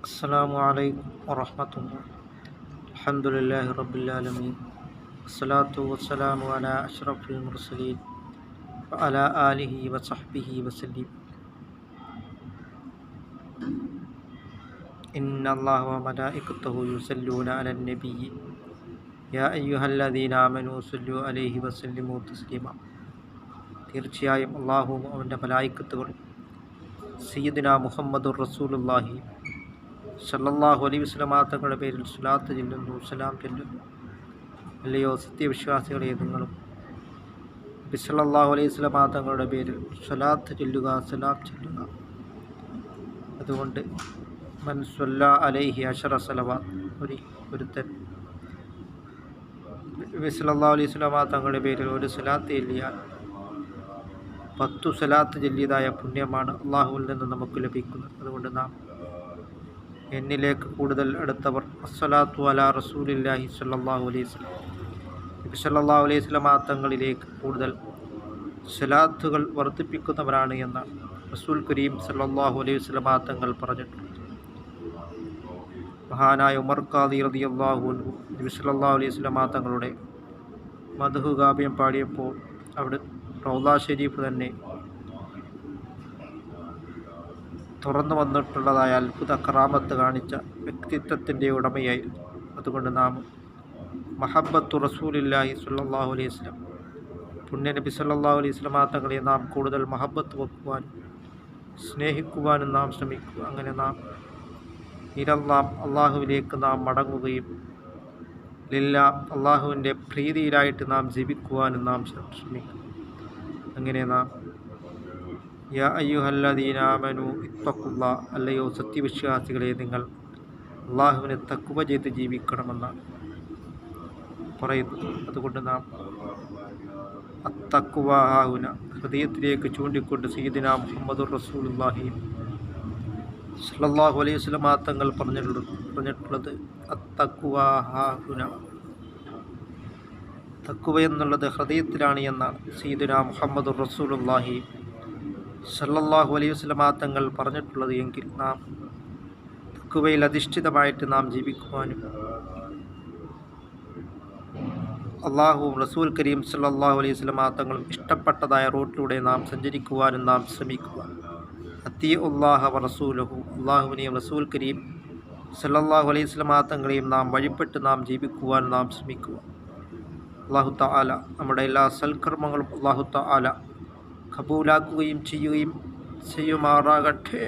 السلام عليكم ورحمة الله الحمد لله رب العالمين الصلاة والسلام على أشرف المرسلين وعلى آله وصحبه وسلم إن الله وملائكته يصلون على النبي يا أيها الذين آمنوا صلوا عليه وسلموا تسليما തീർച്ചയായും അള്ളാഹുവും അവൻ്റെ മലായിക്കത്തുകളും സയ്യിദിന മുഹമ്മദുർ റസൂലുള്ളാഹി സല്ലല്ലാഹു അലൈഹി വസല്ലമ തങ്ങളുടെ പേരിൽ സ്വലാത്ത് ചെല്ലുന്നു സലാം ചെല്ലുന്നു. അല്ലയോ സത്യവിശ്വാസികളെ നിങ്ങളും ബിസലല്ലാഹു അലൈഹി വസല്ലമ തങ്ങളുടെ പേരിൽ സ്വലാത്ത് ചെല്ലുക സലാം ചെല്ലുക. അതുകൊണ്ട് മൻ സ്വല്ല അലൈഹി അഷറ സലവാത്ത് ഒരു ഒരുത്തൻ. ബിസലല്ലാഹു അലൈഹി വസല്ലമ തങ്ങളുടെ പേരിൽ ഒരു സ്വലാത്ത് ചെല്ലിയാൽ പത്തു സലാത്ത് ചെല്ലിയതായ പുണ്യമാണ് അള്ളാഹുവിൽ നിന്ന് നമുക്ക് ലഭിക്കുന്നത്. അതുകൊണ്ട് നാം എന്നിലേക്ക് കൂടുതൽ അടുത്തവർ അസ്സലാത്തു അല റസൂലില്ലാഹി സല്ലാഹു അലൈഹി സ്വലം നബി സല്ലാഹു അലൈഹി സ്വലമാ തങ്ങളിലേക്ക് കൂടുതൽ സലാത്തുകൾ വർദ്ധിപ്പിക്കുന്നവരാണ് എന്ന് റസൂൽ കരീം സല്ലാഹു അലൈഹി സ്വലമാ തങ്ങൾ പറഞ്ഞിട്ടുണ്ട് മഹാനായ ഉമർ ഖാദി റതി അള്ളാഹു നബി സല്ലാഹു അലൈഹി സ്വലമാ തങ്ങളുടെ മധു കാവ്യം പാടിയപ്പോൾ അവിടെ റൗദ ഷെരീഫ് തന്നെ തുറന്നു വന്നിട്ടുള്ളതായ അത്ഭുത കറാമത്ത് കാണിച്ച വ്യക്തിത്വത്തിന്റെ ഉടമയായിരുന്നു. അതുകൊണ്ട് നാം മഹബത്തു റസൂലില്ലാഹി സല്ലാഹു അലൈഹി സ്വലം പുണ്യനബി സല്ലാഹു അലൈഹി സ്വലമാ തങ്ങളെ നാം കൂടുതൽ മഹബത്ത് വെക്കുവാനും സ്നേഹിക്കുവാനും നാം ശ്രമിക്കുക അങ്ങനെ നാം ഇരന്നാം അള്ളാഹുവിലേക്ക് നാം മടങ്ങുകയും ലില്ല അള്ളാഹുവിന്റെ പ്രീതിയിലായിട്ട് നാം ജീവിക്കുവാനും നാം ശ്രമിക്കും. അങ്ങനെ നാം യാ അയ്യുഹല്ലദീനാമനു ഇത്തക്കുള്ള അല്ലയോ സത്യവിശ്വാസികളെ നിങ്ങൾ അള്ളാഹുവിനെ തക്കുവ ചെയ്ത് ജീവിക്കണമെന്നാണ് പറയുന്നു. അതുകൊണ്ട് നാം അത്തക്കുവാഹുന ഹൃദയത്തിലേക്ക് ചൂണ്ടിക്കൊണ്ട് സീദിന മുഹമ്മദ് റസൂലുല്ലാഹി സല്ലാഹു അലൈഹി വസല്ലം തങ്ങൾ പറഞ്ഞിട്ടുള്ളത് പറഞ്ഞിട്ടുള്ളത് അത്തക്കുവാഹുന തക്കുവ എന്നുള്ളത് ഹൃദയത്തിലാണ് എന്നാണ് സീദുന മുഹമ്മദ് റസൂലുല്ലാഹി സല്ലല്ലാഹു അലൈഹി വസല്ലമ തങ്ങൾ പറഞ്ഞിട്ടുള്ളത് എങ്കിൽ നാം തക്കുവയിൽ അധിഷ്ഠിതമായിട്ട് നാം ജീവിക്കുവാനും അള്ളാഹുവും റസൂൽ കരീം സല്ലാഹു അലൈഹി വസല്ലമ തങ്ങളും ഇഷ്ടപ്പെട്ടതായ റോട്ടിലൂടെ നാം സഞ്ചരിക്കുവാനും നാം ശ്രമിക്കുക. അത്തി ഉള്ളാഹ റസൂലഹു അള്ളാഹുവിനെയും റസൂൽ കരീം സല്ലാഹു അലൈഹി വസല്ലമ തങ്ങളെയും നാം വഴിപ്പെട്ട് നാം ജീവിക്കുവാൻ നാം ശ്രമിക്കുക. അള്ളാഹു താല നമ്മുടെ എല്ലാ സൽക്കർമ്മങ്ങളും അള്ളാഹു താല കബൂലാക്കുകയും ചെയ്യുകയും ചെയ്യുമാറാകട്ടെ.